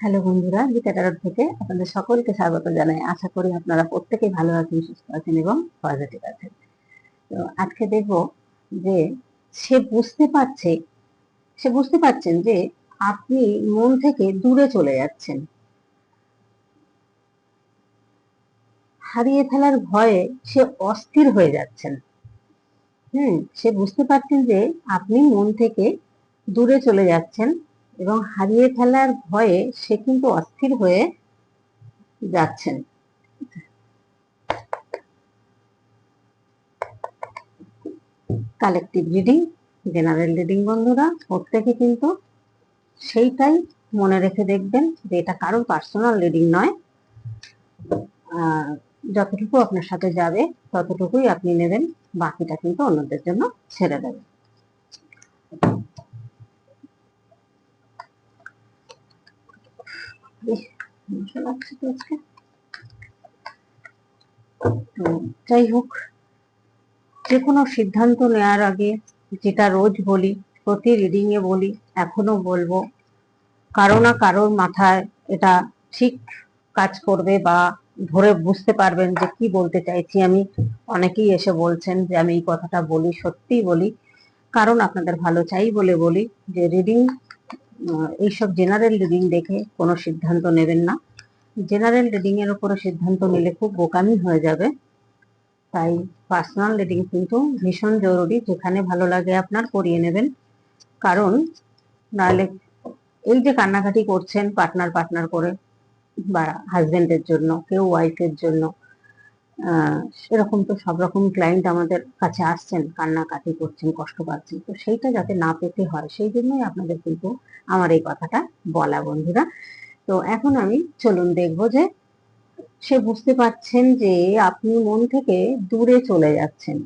Hello বন্ধুরা, গীতা টারট থেকে আপনাদের সকলকে স্বাগত জানাই। আশা করি আপনারা প্রত্যেকেই ভালো আছেন, সুস্থ আছেন এবং পজিটিভ আছেন। তো আজকে দেখব যে সে বুঝতে পারছে, সে বুঝতে পারছেন যে আপনি মন থেকে দূরে চলে যাচ্ছেন। হারিয়ে ফেলার ভয়ে সে অস্থির হয়ে যাচ্ছেন। হুম, সে বুঝতে পারছেন যে আপনি মন থেকে দূরে চলে যাচ্ছেন। এবং হারিয়ে ফেলার ভয়ে সে কিন্তু অস্থির হয়ে যাচ্ছেন। কালেকটিভ রিডিং জেনারেল রিডিং বন্ধুরা, প্রত্যেকে কিন্তু সেইটাই মনে রেখে দেখবেন যে এটা কারোর পার্সোনাল রিডিং নয়। যতটুকু আপনার সাথে যাবে, ততটুকুই আপনি নেবেন, বাকিটা কিন্তু অন্যদের জন্য ছেড়ে দেবেন। যাই হোক যে কোনো সিদ্ধান্ত নেওয়ার আগে যেটা রোজ বলি, প্রতি রিডিং এ বলি, এখনও বলব, কারও না কারোর মাথায় এটা ঠিক কাজ করবে বা ধরে বুঝতে পারবেন যে কি বলতে চাইছি আমি। অনেকেই এসে বলছেন যে আমি এই কথাটা বলি, সত্যিই বলি। কারণ আপনাদের ভালো চাই বলে বলি যে রিডিং এইসব জেনারেল রিডিং দেখে কোনো সিদ্ধান্ত নেবেন না। জেনারেল রিডিং এর উপরে সিদ্ধান্ত নিলে খুব বোকামি হয়ে যাবে। তাই পার্সোনাল রিডিং কিন্তু ভীষণ জরুরি, যেখানে ভালো লাগে আপনার করিয়ে নেবেন। কারণ নাহলে এই যে কান্নাকাটি করছেন পার্টনার পার্টনার করে বা হাজবেন্ডের জন্য, কেউ ওয়াইফের জন্য সেরকম তো সব রকম ক্লায়েন্ট আমাদের কাছে আসছেন, কান্নাকাটি করছেন, কষ্ট পাচ্ছেন। তো সেইটা যাতে না পেতে হয়, সেই জন্যই আপনাদের কিন্তু আমার এই কথাটা বলা, বন্ধুরা। তো এখন আমি চলুন দেখব যে সে বুঝতে পারছেন যে আপনি মন থেকে দূরে চলে যাচ্ছেন।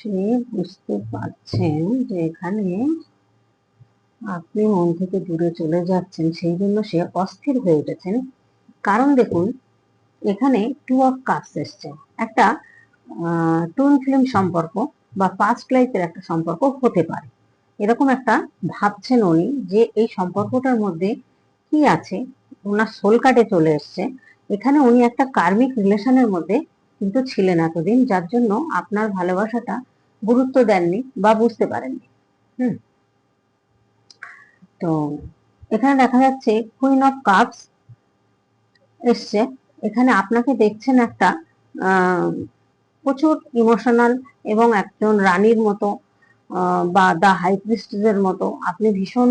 সে বুঝতে পারছেন যে এখানে আপনি মন থেকে দূরে চলে যাচ্ছেন, সেই জন্য সে অস্থির হয়ে উঠেছেন। কারণ দেখুন, এখানে টু অফ কাপস এসছে। একটা টুন ফিল্ম সম্পর্ক বা পাস্ট লাইফের একটা সম্পর্ক হতে পারে। এরকম একটা ভাবছেন উনি যে এই সম্পর্কটার মধ্যে কি আছে? ওনার সোল কাটে চলে এসছে। এখানে উনি একটা কার্মিক রিলেশনের মধ্যে কিন্তু ছিলেন এতদিন, যার জন্য আপনার ভালোবাসাটা গুরুত্ব দেননি বা বুঝতে পারেননি। হুম। তো এখানে দেখা যাচ্ছে কুইন অফ কাপস এসছে। এখানে আপনাকে দেখছেন একটা প্রচুর ইমোশনাল এবং একজন রানীর মতো বা দা হাই প্রিস্টের মতো আপনি ভীষণ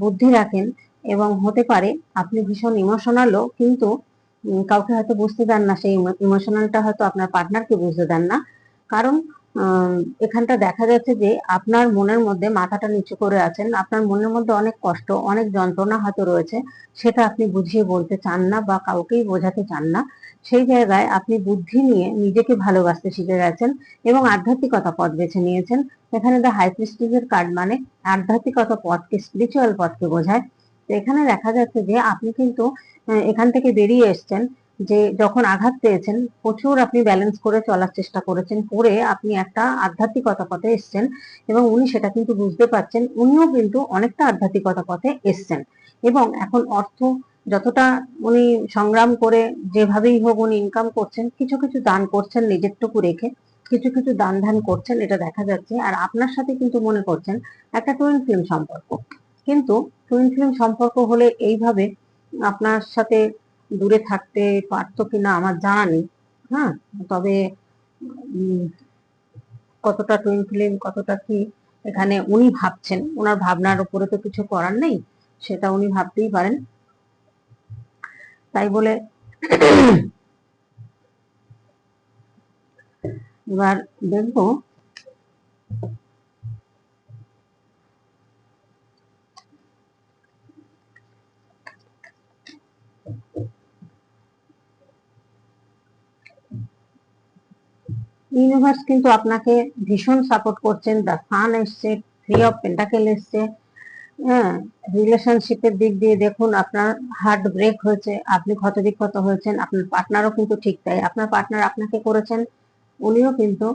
বুদ্ধি রাখেন এবং হতে পারে আপনি ভীষণ ইমোশনালও কিন্তু কাউকে হয়তো বুঝতে দেন না, সেই ইমোশনালটা হয়তো আপনার পার্টনারকে বুঝতে দেন না। কারণ এখানটা দেখা যাচ্ছে যে আপনার মনের মধ্যে মাথাটা নিচু করে আছেন, আপনার মনের মধ্যে অনেক কষ্ট, অনেক যন্ত্রণা হয়তো রয়েছে, সেটা আপনি বুঝিয়ে বলতে চান না বা কাউকেই বোঝাতে চান না। সেই জায়গায় আপনি বুদ্ধি নিয়ে নিজেকে ভালোবাসতে শিখে গেছেন এবং আধ্যাত্মিকতা পথ বেছে নিয়েছেন। এখানে দ্য হাই প্রিস্টিজের কার্ড মানে আধ্যাত্মিকতা পথকে স্পিরিচুয়াল পথকে বোঝায়। এখানে দেখা যাচ্ছে যে আপনি কিন্তু এখান থেকে বেরিয়ে এসছেন যে যখন আঘাত পেয়েছেন, প্রচুর আপনি ব্যালেন্স করে চলার চেষ্টা করেছেন, করে আপনি একটা আধ্যাত্মিকতা পথে এসছেন এবং উনি সেটা কিন্তু বুঝতে পারছেন, উনিও কিন্তু অনেকটা আধ্যাত্মিকতা পথে এসছেন। এবং এখন অর্থ যতটা উনি সংগ্রাম করে যেভাবেই হোক উনি ইনকাম করছেন, কিছু কিছু দান করছেন নিজেরটুকু রেখে, কিছু কিছু দান ধান করছেন, এটা দেখা যাচ্ছে। আর আপনার সাথে কিন্তু মনে করছেন একটা টুইন ফিল্ম সম্পর্ক। কিন্তু টুইন ফিল্ম সম্পর্ক হলে এইভাবে আপনার সাথে দূরে থাকতে পারতো কিনা আমার জানা নেই হ্যাঁ? তবে কতটা টুইন ফিল্ম কতটা কি, এখানে উনি ভাবছেন। ওনার ভাবনার উপরে তো কিছু করার নেই, সেটা উনি ভাবতেই পারেন। তাই বলে, এবার দেখব ইউনিভার্স কিন্তু আপনাকে ভীষণ সাপোর্ট করছেন। দ্য সান এসছে থ্রি অফ পেন্টাকেল এসছে হ্যাঁ রিলেশনশিপের দিক দিয়ে দেখুন, আপনার হার্ট ব্রেক হয়েছে, আপনি ক্ষতবিক্ষত হয়েছেন, আপনার পার্টনারও কিন্তু ঠিক তাই। আপনার পার্টনার আপনাকে করেছেন, উনিও কিন্তু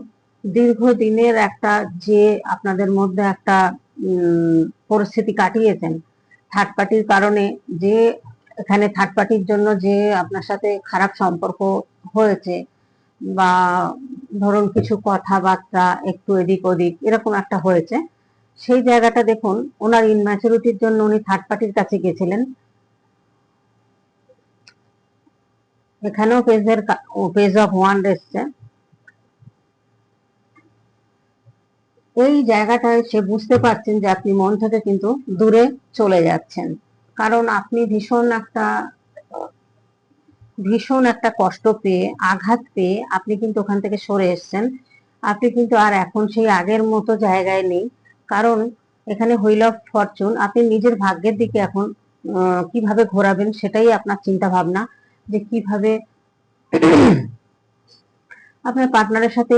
দীর্ঘদিনের একটা যে আপনাদের মধ্যে একটা পরিস্থিতি কাটিয়েছেন। থার্ড পার্টির কারণে যে, এখানে থার্ড পার্টির জন্য যে আপনার সাথে খারাপ সম্পর্ক হয়েছে বা ধরুন কিছু কথাবার্তা একটু এদিক ওদিক, এরকম একটা হয়েছে। সেই জায়গাটা দেখুন, ওনার ইনম্যাচুরিটির জন্য উনি থার্ড পার্টির কাছে গেছিলেন। এখানেও পেজের পেজ অফ ওয়ান এসছে। এই জায়গাটায় সে বুঝতে পারছেন যে আপনি মন থেকে কিন্তু দূরে চলে যাচ্ছেন। কারণ আপনি ভীষণ একটা ভীষণ একটা কষ্ট পেয়ে, আঘাত পেয়ে আপনি কিন্তু ওখান থেকে সরে এসেছেন। আপনি কিন্তু আর এখন সেই আগের মতো জায়গায় নেই। কারণ এখানে হুইল অফ ফরচুন আপনি নিজের ভাগ্যের দিকে এখন কীভাবে ঘোরাবেন সেটাই আপনার চিন্তা ভাবনা যে কীভাবে আপনার পার্টনারের সাথে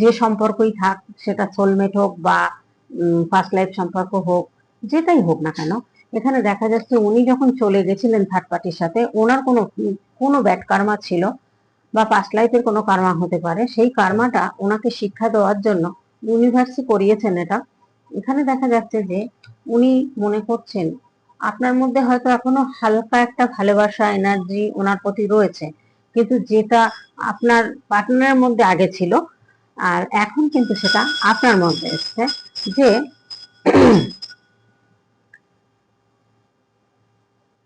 যে সম্পর্কই থাক, সেটা সোলমেট হোক বা ফার্স্ট লাইফ সম্পর্ক হোক, যেটাই হোক না কেন, এখানে দেখা যাচ্ছে উনি যখন চলে গেছিলেন থার্ড পার্টির সাথে, ওনার কোনো কোনো ব্যাড কার্মা ছিল বা পাস্ট লাইফের কোনো কার্মা হতে পারে, সেই কার্মাটা ওনাকে শিক্ষা দেওয়ার জন্য ইউনিভার্সই করিয়েছেন এটা। এখানে দেখা যাচ্ছে যে উনি মনে করছেন, আপনার মধ্যে হয়তো এখনও হালকা একটা ভালোবাসা এনার্জি ওনার প্রতি রয়েছে, কিন্তু যেটা আপনার পার্টনারের মধ্যে আগে ছিল, আর এখন কিন্তু সেটা আপনার মধ্যে এসছে, যে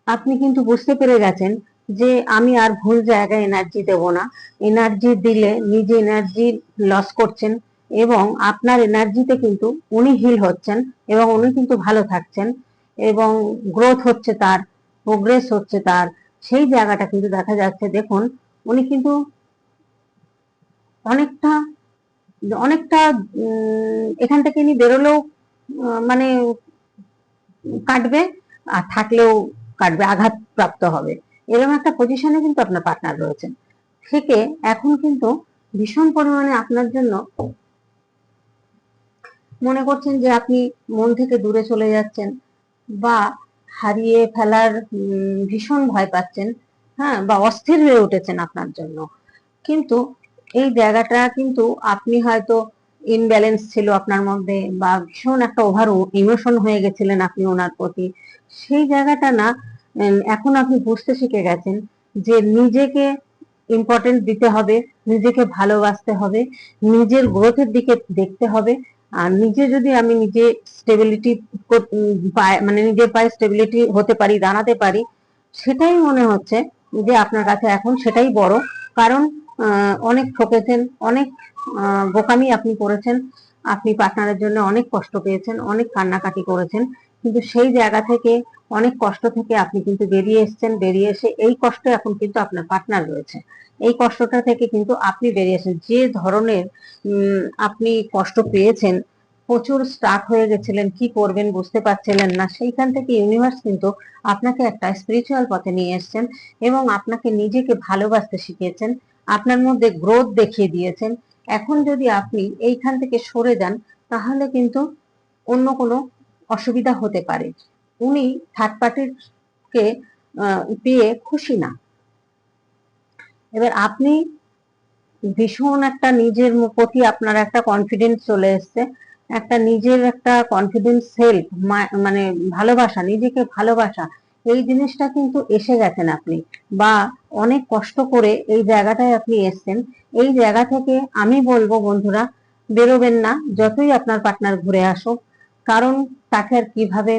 আপনি কিন্তু বুঝতে পেরে গেছেন যে আমি আর ভুল জায়গায় এনার্জি দেব না। এনার্জি দিলে নিজে এনার্জি লস করছেন এবং আপনার এনার্জিতে কিন্তু উনি হিল হচ্ছেন এবং উনি কিন্তু ভালো থাকছেন এবং গ্রোথ হচ্ছে তার প্রোগ্রেস হচ্ছে তার। সেই জায়গাটা কিন্তু দেখা যাচ্ছে, দেখুন, উনি কিন্তু অনেকটা অনেকটা এখান থেকে ইনি বেরোলেও মানে কাটবে আর থাকলেও কাটবে আঘাত প্রাপ্ত হবে। এরকম একটা পজিশনে কিন্তু আপনার পার্টনার রয়েছেন। থেকে এখন কিন্তু ভীষণ পরিমাণে আপনার জন্য মনে করছেন যে আপনি মন থেকে দূরে চলে যাচ্ছেন বা হারিয়ে ফেলার ভীষণ ভয় পাচ্ছেন হ্যাঁ বা অস্থির হয়ে উঠেছেন আপনার জন্য। কিন্তু এই জায়গাটা কিন্তু আপনি হয়তো ইনব্যালেন্স ছিল আপনার মধ্যে বা ভীষণ একটা ওভার ইমোশন হয়ে গেছিলেন আপনি ওনার প্রতি। সেই জায়গাটা না এখন আপনি বুঝতে শিখে গেছেন যে নিজেকে ইম্পর্টেন্ট দিতে হবে, নিজেকে ভালোবাসতে হবে, নিজের গ্রোথের দিকে দেখতে হবে। আর নিজে যদি আমি নিজে স্টেবিলিটি মানে নিজের পায়ে স্টেবিলিটি হতে পারি, দাঁড়াতে পারি, সেটাই মনে হচ্ছে যে আপনার কাছে এখন সেটাই বড়। কারণ অনেক ঠকেছেন, অনেক বোকামি আপনি করেছেন, আপনি পার্টনারের জন্য অনেক কষ্ট পেয়েছেন, অনেক কান্নাকাটি করেছেন। কিন্তু সেই জায়গা থেকে অনেক কষ্ট থেকে আপনি কিন্তু বেরিয়ে এসেছেন, বেরিয়ে এসে এই কষ্ট এখন কিন্তু আপনার পার্টনার রয়েছে। এই কষ্টটা থেকে কিন্তু আপনি বেরিয়ে এসেছেন। যে ধরনের আপনি কষ্ট পেয়েছেন, প্রচুর স্টাক হয়ে গেছিলেন, কি করবেন বুঝতে পারছিলেন না, সেইখান থেকে ইউনিভার্স কিন্তু আপনাকে একটা স্পিরিচুয়াল পথে নিয়ে এসেছেন এবং আপনাকে নিজেকে ভালোবাসতে শিখিয়েছেন, আপনার মধ্যে গ্রোথ দেখিয়ে দিয়েছেন। এখন যদি আপনি এইখান থেকে সরে যান, তাহলে কিন্তু অন্য কোনো অসুবিধা হতে পারে। উনি থার্ড পার্টির কে আহ, পেয়ে খুশি না। এবার আপনি ভীষণ একটা নিজের প্রতি আপনার একটা কনফিডেন্স চলে এসছে। একটা নিজের একটা কনফিডেন্স সেলফ মানে ভালোবাসা নিজেকে ভালোবাসা এই জিনিসটা কিন্তু এসে গেছেন আপনি। বা অনেক কষ্ট করে এই জায়গাটায় আপনি এসছেন। এই জায়গা থেকে আমি বলব বন্ধুরা বেরোবেন না যতই আপনার পার্টনার ঘুরে আসুক। কারণ তাকে আর কীভাবে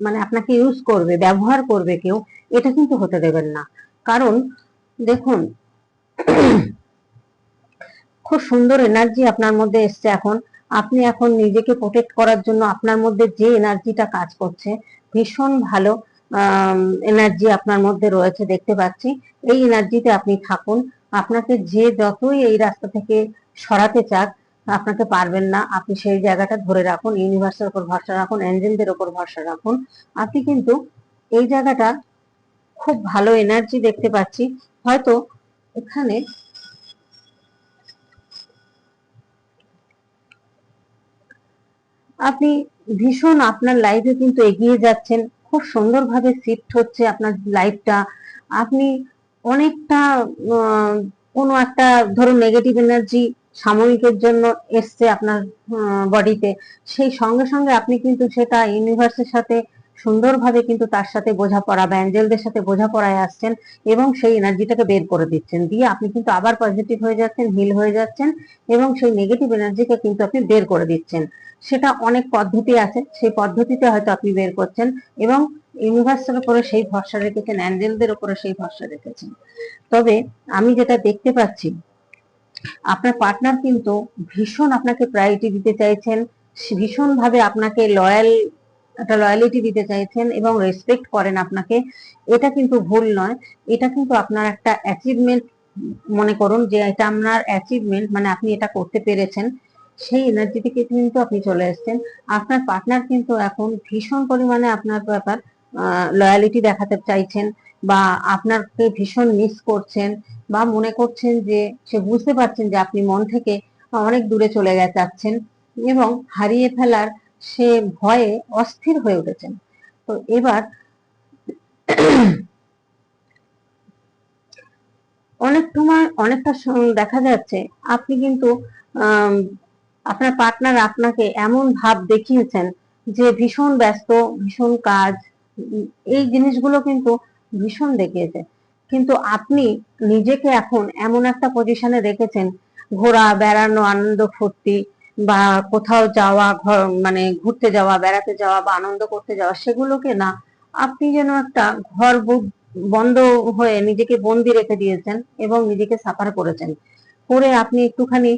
মানে আপনাকে ইউজ করবে, ব্যবহার করবে কেউ, এটা কিন্তু হতে দেবেন না। কারণ, দেখুন, খুব সুন্দর এনার্জি আপনার মধ্যে এসছে এখন। আপনি এখন নিজেকে প্রোটেক্ট করার জন্য আপনার মধ্যে যে এনার্জিটা কাজ করছে, ভীষণ ভালো এনার্জি আপনার মধ্যে রয়েছে, দেখতে পাচ্ছি। এই এনার্জিতে আপনি থাকুন। আপনাকে যে যতই এই রাস্তা থেকে সরাতে চাক আপনাকে পারবেন না। আপনি সেই জায়গাটা ধরে রাখুন ইউনিভার্সের উপর ভরসা রাখুন অ্যাঞ্জেলদের উপর ভরসা রাখুন। আপনি কিন্তু এই জায়গাটা খুব ভালো এনার্জি দেখতে পাচ্ছি। হয়তো এখানে আপনি ভীষণ আপনার লাইফে কিন্তু এগিয়ে যাচ্ছেন। খুব সুন্দরভাবে শিফট হচ্ছে আপনার লাইফটা আপনি অনেকটা কোনো একটা, ধরুন নেগেটিভ এনার্জি সাময়িকের জন্য এসছে আপনার বডিতে। সেই সঙ্গে সঙ্গে আপনি কিন্তু সেটা ইউনিভার্সের সাথে সুন্দরভাবে কিন্তু তার সাথে বোঝাপড়া বা অ্যাঞ্জেলদের সাথে বোঝাপড়ায় আসছেন এবং সেই এনার্জিটাকে বের করে দিচ্ছেন। দিয়ে আপনি কিন্তু আবার পজিটিভ হয়ে যাচ্ছেন হিল হয়ে যাচ্ছেন এবং সেই নেগেটিভ এনার্জিকে কিন্তু আপনি বের করে দিচ্ছেন। সেটা অনেক পদ্ধতি আছে, সেই পদ্ধতিতে হয়তো আপনি বের করছেন এবং ইউনিভার্সের উপরে সেই ভরসা রেখেছেন অ্যাঞ্জেলদের উপরে সেই ভরসা রেখেছেন। তবে আমি যেটা দেখতে পাচ্ছি আপনার পার্টনার কিন্তু ভীষণ আপনাকে প্রায়োরিটি দিতে চাইছেন ভীষণ ভাবে আপনাকে লয়াল একটা লয়ালিটি দিতে চাইছেন এবং রেসপেক্ট করেন আপনাকে, এটা কিন্তু ভুল নয়। এটা কিন্তু আপনার একটা অ্যাচিভমেন্ট মনে করুন যে এটা আপনার অ্যাচিভমেন্ট মানে আপনি এটা করতে পেরেছেন, সেই এনার্জি থেকে কিন্তু আপনি চলে এসছেন। আপনার পার্টনার কিন্তু এখন ভীষণ পরিমাণে আপনার ব্যাপার লয়ালিটি দেখাতে চাইছেন। বা আপনাকে ভীষণ মিস করছেন বা মনে করছেন যে সে বুঝতে পারছেন যে আপনি মন থেকে অনেক দূরে চলে যাচ্ছেন এবং হারিয়ে ফেলার সে ভয়ে অস্থির হয়ে উঠেছেন। তো এবার অনেক সময় অনেকটা দেখা যাচ্ছে আপনি কিন্তু আপনার পার্টনার আপনাকে এমন ভাব দেখিয়েছেন যে ভীষণ ব্যস্ত, ভীষণ কাজ, এই জিনিসগুলো কিন্তু ভীষণ দেখিয়েছে। কিন্তু আপনি নিজেকে এখন এমন একটা পজিশনে রেখেছেন, ঘোরা, বেড়ানো, আনন্দ ফুর্তি, বা কোথাও যাওয়া মানে ঘুরতে যাওয়া, বেড়াতে যাওয়া, বা আনন্দ করতে যাওয়া, সেগুলোকে না, আপনি যেন একটা ঘর বন্ধ হয়ে নিজেকে বন্দি রেখে দিয়েছেন এবং নিজেকে সাফার করেছেন। করে আপনি একটুখানি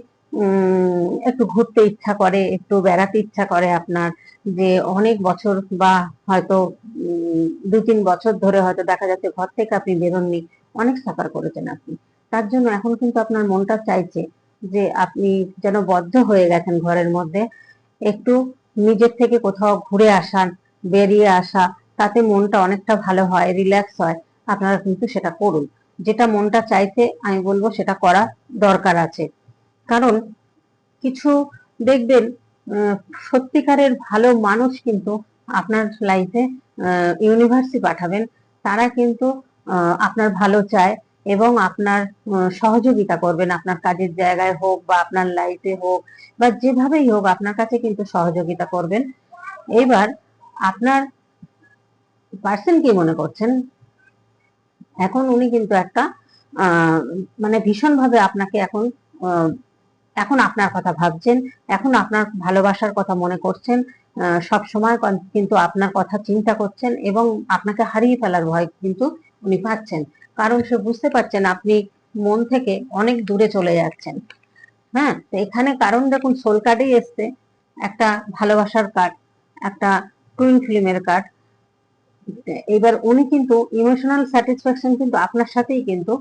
একটু ঘুরতে ইচ্ছা করে, একটু বেড়াতে ইচ্ছা করে আপনার, যে অনেক বছর বা হয়তো দু তিন বছর ধরে হয়তো দেখা যাচ্ছে ঘর থেকে আপনি বেরোননি, অনেক সাফার করেছেন আপনি। তার জন্য এখন কিন্তু আপনার মনটা চাইছে যে আপনি যেন বদ্ধ হয়ে গেছেন ঘরের মধ্যে, একটু নিজের থেকে কোথাও ঘুরে আসান বেরিয়ে আসা, তাতে মনটা অনেকটা ভালো হয় রিল্যাক্স হয়, আপনারা কিন্তু সেটা করুন। যেটা মনটা চাইছে, আমি বলব সেটা করা দরকার আছে। কারণ কিছু দেখবেন সত্যিকারের ভালো মানুষ কিন্তু আপনার লাইফে ইউনিভার্সিটি পাঠাবেন। তারা কিন্তু আপনার ভালো চায় এবং আপনার সহযোগিতা করবেন আপনার কাজের জায়গায় হোক বা আপনার লাইফে হোক বা যেভাবেই হোক আপনার কাছে কিন্তু সহযোগিতা করবেন। এবার আপনার পার্সন কি মনে করছেন? এখন উনি কিন্তু একটা মানে ভীষণ ভাবে আপনাকে এখন এখন আপনার কথা ভাবছেন, এখন আপনার ভালোবাসার কথা মনে করছেন সব সময় কিন্তু আপনার কথা চিন্তা করছেন এবং আপনাকে হারিয়ে ফেলার ভয় কিন্তু উনি পাচ্ছেন। কারণ সে বুঝতে পারছেন আপনি মন থেকে অনেক দূরে চলে যাচ্ছেন। হ্যাঁ তো এখানে কারণ দেখুন সোল কার্ডেই এসছে, একটা ভালোবাসার কার্ড একটা টুইন ফিল্মের কার্ড এবার উনি কিন্তু ইমোশনাল স্যাটিসফ্যাকশন কিন্তু আপনার সাথেই কিন্তু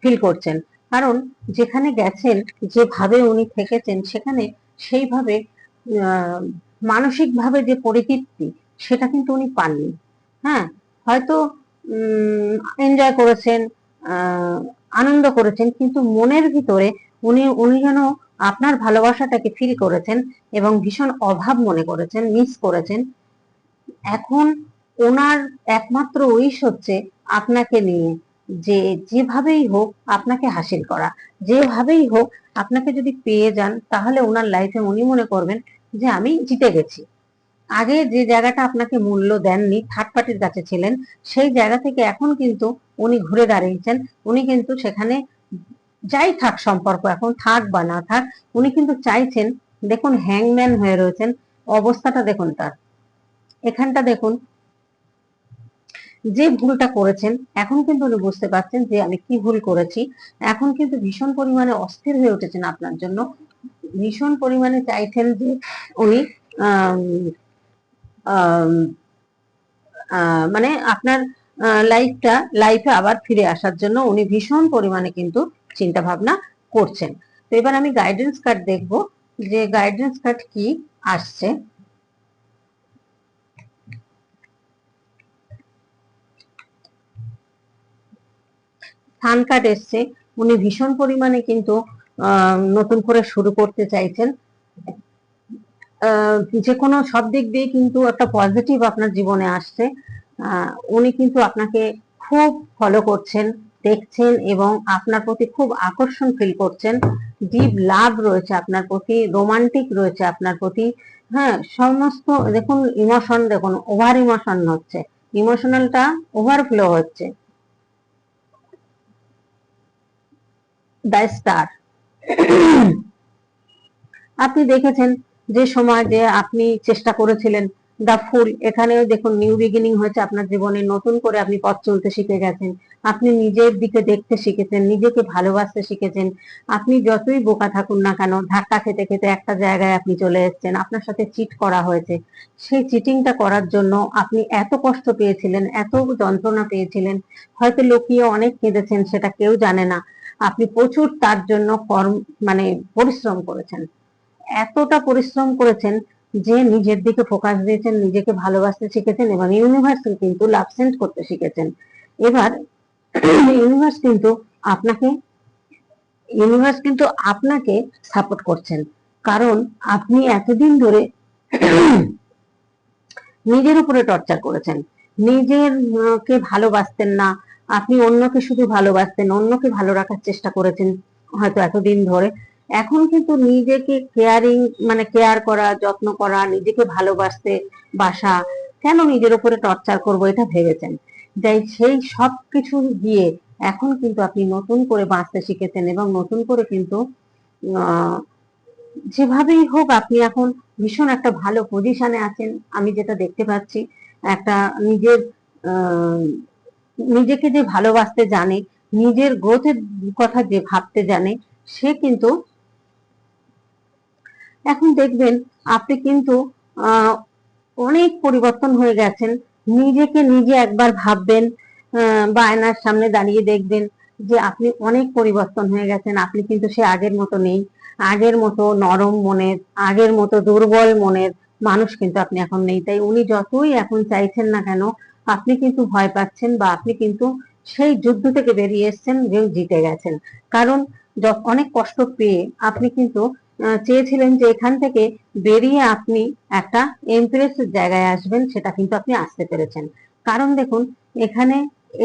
ফিল করছেন। কারণ যেখানে গেছেন, যেভাবে উনি থেকেছেন, সেখানে সেইভাবে মানসিকভাবে যে পরিতৃপ্তি, সেটা কিন্তু উনি পাননি। হ্যাঁ হয়তো এনজয় করেছেন আনন্দ করেছেন, কিন্তু মনের ভিতরে উনি উনি যেন আপনার ভালোবাসাটাকে ফিল করেছেন এবং ভীষণ অভাব মনে করেছেন মিস করেছেন, এখন ওনার একমাত্র উইশ হচ্ছে আপনাকে নিয়ে। যে যেভাবেই হোক আপনাকে হাসিল করা, যেভাবেই হোক আপনাকে যদি পেয়ে যান, তাহলে ওনার লাইফে উনি মনে করবেন যে আমি জিতে গেছি। আগে যে জায়গাটা আপনাকে মূল্য দেননি থার্ড পার্টির কাছে ছিলেন, সেই জায়গা থেকে এখন কিন্তু উনি ঘুরে দাঁড়িয়েছেন। উনি কিন্তু সেখানে যাই থাক সম্পর্ক, এখন থাক বা না থাক, উনি কিন্তু চাইছেন, দেখুন হ্যাংম্যান হয়ে রয়েছেন, অবস্থাটা দেখুন তার। এখানটা দেখুন যে ভুলটা করেছেন, এখন কিন্তু উনি বুঝতে পারছেন যে আমি কি ভুল করেছি। এখন কিন্তু ভীষণ পরিমাণে অস্থির হয়ে উঠেছেন আপনার জন্য। ভীষণ পরিমাণে চাইছেন যে উনি মানে আপনার লাইফটা, লাইফে আবার ফিরে আসার জন্য উনি ভীষণ পরিমাণে কিন্তু চিন্তা ভাবনা করছেন। তো এবার আমি গাইডেন্স কার্ড দেখব যে গাইডেন্স কার্ড কি আসছে। স্থান কার্ড এসছে, উনি ভীষণ পরিমাণে কিন্তু নতুন করে শুরু করতে চাইছেন। যে কোনো সব দিক দিয়ে কিন্তু একটা পজিটিভ আপনার জীবনে আসছে। উনি কিন্তু আপনাকে খুব ফলো করছেন, দেখছেন এবং আপনার প্রতি খুব আকর্ষণ ফিল করছেন। ডিপ লাভ রয়েছে আপনার প্রতি রোমান্টিক রয়েছে আপনার প্রতি। হ্যাঁ সমস্ত, দেখুন ইমোশন দেখুন ওভার ইমোশন হচ্ছে। ইমোশনালটা ওভারফ্লো হচ্ছে। দ্য স্টার আপনি দেখেছেন যে সময় যে আপনি চেষ্টা করেছিলেন দা ফুল এখানেও দেখুন নিউ বিগিনিং হয়েছে, আপনার জীবনে নতুন করে আপনি পথ চলতে শিখে গেছেন। আপনি নিজের দিকে দেখতে শিখেছেন, নিজেকে ভালোবাসতে শিখেছেন। আপনি যতই বোকা থাকুন না কেন, ধাক্কা খেতে খেতে একটা জায়গায় আপনি চলে এসেছেন, আপনার সাথে চিট করা হয়েছে। সেই চিটিংটা করার জন্য আপনি এত কষ্ট পেয়েছিলেন, এত যন্ত্রণা পেয়েছিলেন, হয়তো লুকিয়ে অনেক কেঁদেছেন, সেটা কেউ জানে না। আপনি প্রচুর তার জন্য কর্ম মানে পরিশ্রম করেছেন। এতটা পরিশ্রম করেছেন যে নিজের দিকে ফোকাস দিয়েছেন, নিজেকে ভালোবাসতে শিখেছেন এবং ইউনিভার্সাল কিন্তু লাভ সেন্ড করতে শিখেছেন। এবার ইউনিভার্স কিন্তু আপনাকে ইউনিভার্স কিন্তু আপনাকে সাপোর্ট করছেন। কারণ আপনি এতদিন ধরে নিজের উপরে টর্চার করেছেন। নিজের কে ভালোবাসতেন না আপনি অন্যকে শুধু ভালোবাসতেন, অন্যকে ভালো রাখার চেষ্টা করেছেন হয়তো এতদিন ধরে। এখন কিন্তু নিজেকে কেয়ারিং মানে কেয়ার করা, যত্ন করা, নিজেকে ভালোবাসতে বাসা, কেন নিজের উপরে টর্চার করব এটা ভেবেছেন? যাই সেই সব কিছু দিয়ে এখন কিন্তু আপনি নতুন করে বাঁচতে শিখেছেন এবং নতুন করে কিন্তু যেভাবেই হোক আপনি এখন ভীষণ একটা ভালো পজিশনে আছেন। আমি যেটা দেখতে পাচ্ছি, একটা নিজের নিজেকে যে ভালোবাসতে জানে, নিজের গ্রোথের কথা যে ভাবতে জানে, সে কিন্তু এখন দেখবেন আপনি কিন্তু অনেক পরিবর্তন হয়ে গেছেন। নিজেকে নিজে একবার ভাববেন বা আয়নার সামনে দাঁড়িয়ে দেখবেন যে আপনি অনেক পরিবর্তন হয়ে গেছেন। আপনি কিন্তু সে আগের মতো নেই। আগের মতো নরম মনের, আগের মতো দুর্বল মনের মানুষ কিন্তু আপনি এখন নেই। তাই উনি যতই এখন চাইছেন না কেন আপনি কিন্তু ভয় পাচ্ছেন বা আপনি কিন্তু সেই যুদ্ধ থেকে বেরিয়ে এসেছেন যে জিতে গেছেন। কারণ অনেক কষ্ট পেয়ে আপনি কিন্তু চেয়েছিলেন যে এখান থেকে বেরিয়ে আপনি একটা এমপ্রেসের জায়গায় আসবেন, সেটা কিন্তু আপনি আসতে পেরেছেন। কারণ দেখুন, এখানে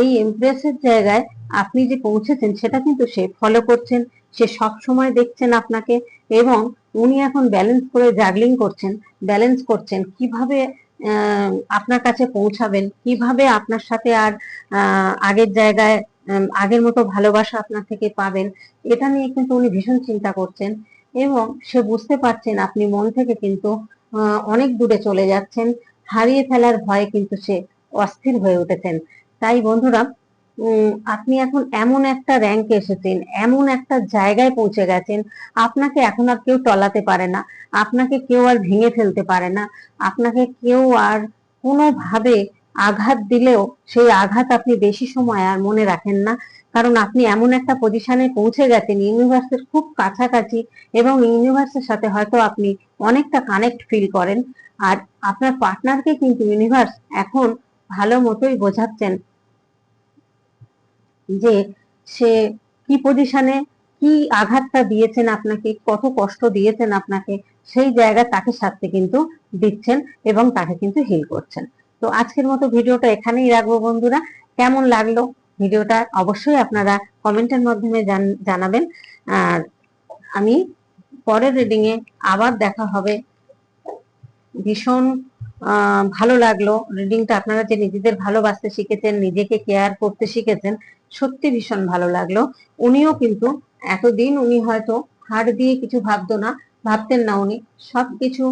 এই এমপ্রেসের জায়গায় আপনি যে পৌঁছেছেন, সেটা কিন্তু সে ফলো করছেন, সে সব সময় দেখছেন আপনাকে এবং উনি এখন ব্যালেন্স করে জাগলিং করছেন ব্যালেন্স করছেন। কীভাবে আপনার কাছে পৌঁছাবেন। কীভাবে আপনার সাথে আর আগের জায়গায় আগের মতো ভালোবাসা আপনার থেকে পাবেন, এটা নিয়ে কিন্তু উনি ভীষণ চিন্তা করছেন এবং সে বুঝতে পারছেন আপনি মন থেকে কিন্তু অনেক দূরে চলে যাচ্ছেন। হারিয়ে ফেলার ভয়ে কিন্তু সে অস্থির হয়ে উঠেছেন। তাই বন্ধুরা আপনি এখন এমন একটা র্যাঙ্কে এসেছেন, এমন একটা জায়গায় পৌঁছে গেছেন, আপনাকে এখন আর কেউ টলাতে পারে না, আপনাকে কেউ আর ভেঙে ফেলতে পারে না, আপনাকে কেউ আর কোনোভাবে আঘাত দিলেও সেই আঘাত আপনি বেশি সময় আর মনে রাখেন না, কারণ আপনি এমন একটা পজিশনে পৌঁছে গেছেন ইউনিভার্সের খুব কাছাকাছি এবং ইউনিভার্সের সাথে হয়তো আপনি অনেকটা কানেক্ট ফিল করেন, আর আপনার পার্টনারকে কিন্তু ইউনিভার্স এখন ভালো মতোই বোঝাচ্ছেন যে সে কি পজিশনে কি আঘাতটা দিয়েছেন আপনাকে, কত কষ্ট দিয়েছেন আপনাকে, সেই জায়গা তাকে সাথে কিন্তু দিচ্ছেন এবং তাকে কিন্তু হিল করছেন। তো আজকের মতো ভিডিওটা এখানেই রাখব বন্ধুরা। কেমন লাগল ভিডিওটা অবশ্যই আপনারা কমেন্টের মাধ্যমে জানাবেন। আর আমি পরের রিডিং এ আবার দেখা হবে। ভীষণ ভালো লাগল। রিডিংটা আপনারা যে নিজেদের ভালোবাসতে শিখেছেন, নিজেকে কেয়ার করতে শিখেছেন সত্যি ভীষণ ভালো লাগল। উনিও কিন্তু এতদিন উনি হয়তো হার্ট দিয়ে কিছু ভাবতো না, ভাবতেন না উনি। সবকিছু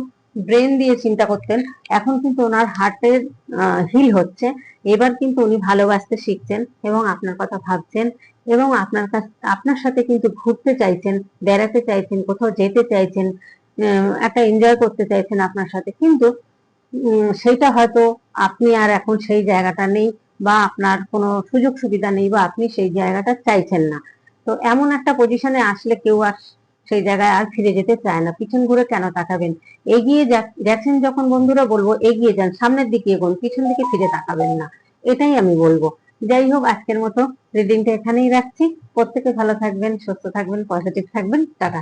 ব্রেন দিয়ে চিন্তা করতেন। এখন কিন্তু ওনার হার্টের হিল হচ্ছে। এবার কিন্তু উনি ভালোবাসতে শিখছেন এবং আপনার কথা ভাবছেন এবং আপনার কাছ, আপনার সাথে কিন্তু ঘুরতে চাইছেন, বেড়াতে চাইছেন, কোথাও যেতে চাইছেন একটা এনজয় করতে চাইছেন আপনার সাথে। কিন্তু সেইটা হয়তো আপনি আর এখন সেই জায়গাটা নেই। বা আপনার কোনো সুযোগ সুবিধা নেই বা আপনি সেই জায়গাটা চাইছেন না। তো এমন একটা পজিশনে আসলে কেউ আর সেই জায়গায় আর ফিরে যেতে চায় না। পিছন ঘুরে কেন তাকাবেন? এগিয়ে গেছেন যখন বন্ধুরা বলব, এগিয়ে যান, সামনের দিকে এগোন, পিছন দিকে ফিরে তাকাবেন না। এটাই আমি বলব। যাই হোক, আজকের মতো রিডিংটা এখানেই রাখছি। প্রত্যেকে ভালো থাকবেন, সুস্থ থাকবেন পজিটিভ থাকবেন। টাটা।